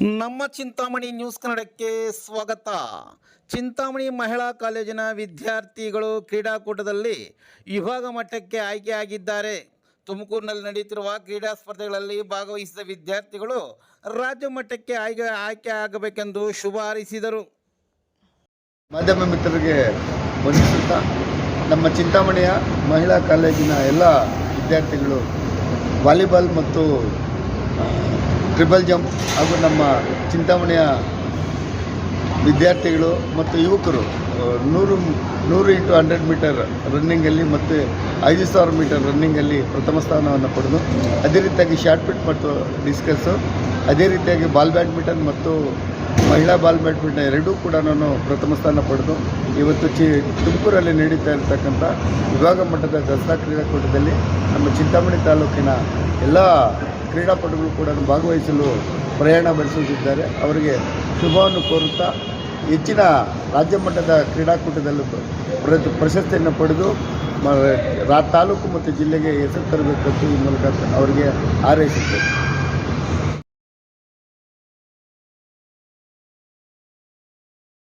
ನಮ್ಮ ಚಿಂತಾಮಣಿ ನ್ಯೂಸ್ ಕನ್ನಡಕ್ಕೆ ಸ್ವಾಗತ. ಚಿಂತಾಮಣಿ ಮಹಿಳಾ ಕಾಲೇಜಿನ ವಿದ್ಯಾರ್ಥಿಗಳು ಕ್ರೀಡಾಕೂಟದಲ್ಲಿ ವಿಭಾಗ ಮಟ್ಟಕ್ಕೆ ಆಯ್ಕೆಯಾಗಿದ್ದಾರೆ ತುಮಕೂರಿನಲ್ಲಿ ನಡೆಯುತ್ತಿರುವ ಕ್ರೀಡಾ ಸ್ಪರ್ಧೆಗಳಲ್ಲಿ ಭಾಗವಹಿಸಿದ ವಿದ್ಯಾರ್ಥಿಗಳು ರಾಜ್ಯ ಮಟ್ಟಕ್ಕೆ ಆಯ್ಕೆ ಆಯ್ಕೆ ಆಗಬೇಕೆಂದು ಶುಭ ಹಾರೈಸಿದರು. ಮಾಧ್ಯಮ ಮಿತ್ರರಿಗೆ ವಂದಿಸುತ್ತಾ ನಮ್ಮ ಚಿಂತಾಮಣಿಯ ಮಹಿಳಾ ಕಾಲೇಜಿನ ಎಲ್ಲ ವಿದ್ಯಾರ್ಥಿಗಳು ವಾಲಿಬಾಲ್ ಮತ್ತು ಟ್ರಿಬಲ್ ಜಂಪ್ ಹಾಗೂ ನಮ್ಮ ಚಿಂತಾಮಣಿಯ ವಿದ್ಯಾರ್ಥಿಗಳು ಮತ್ತು ಯುವಕರು ನೂರು ನೂರು ಇಂಟು ಹಂಡ್ರೆಡ್ ಮೀಟರ್ ರನ್ನಿಂಗಲ್ಲಿ ಮತ್ತು ಐದು ಸಾವಿರ ಮೀಟರ್ ರನ್ನಿಂಗಲ್ಲಿ ಪ್ರಥಮ ಸ್ಥಾನವನ್ನು ಪಡೆದು, ಅದೇ ರೀತಿಯಾಗಿ ಶಾರ್ಟ್ ಪಿಟ್ ಮತ್ತು ಡಿಸ್ಕಸ್ಸು ಅದೇ ರೀತಿಯಾಗಿ ಬಾಲ್ ಬ್ಯಾಡ್ಮಿಂಟನ್ ಮತ್ತು ಮಹಿಳಾ ಬಾಲ್ ಬ್ಯಾಡ್ಮಿಂಟನ್ ಎರಡೂ ಕೂಡ ನಾನು ಪ್ರಥಮ ಸ್ಥಾನ ಪಡೆದು, ಇವತ್ತು ಚಿ, ತುಮಕೂರಲ್ಲಿ ನಡೀತಾ ಇರತಕ್ಕಂಥ ವಿಭಾಗ ಮಟ್ಟದ ದಸರಾ ಕ್ರೀಡಾಕೂಟದಲ್ಲಿ ನಮ್ಮ ಚಿಂತಾಮಣಿ ತಾಲೂಕಿನ ಎಲ್ಲ ಕ್ರೀಡಾಪಟುಗಳು ಕೂಡ ಭಾಗವಹಿಸಲು ಪ್ರಯಾಣ ಬೆಳೆಸುತ್ತಿದ್ದಾರೆ. ಅವರಿಗೆ ಶುಭವನ್ನು ಕೋರುತ್ತಾ ಹೆಚ್ಚಿನ ರಾಜ್ಯ ಮಟ್ಟದ ಕ್ರೀಡಾಕೂಟದಲ್ಲೂ ಪ್ರ- ಪ್ರಶಸ್ತಿಯನ್ನು ಪಡೆದು ರಾ ತಾಲೂಕು ಮತ್ತು ಜಿಲ್ಲೆಗೆ ಹೆಸರು ತರಬೇಕು ಈ ಮೂಲಕ ಅವರಿಗೆ ಹಾರೈಸುತ್ತೇನೆ.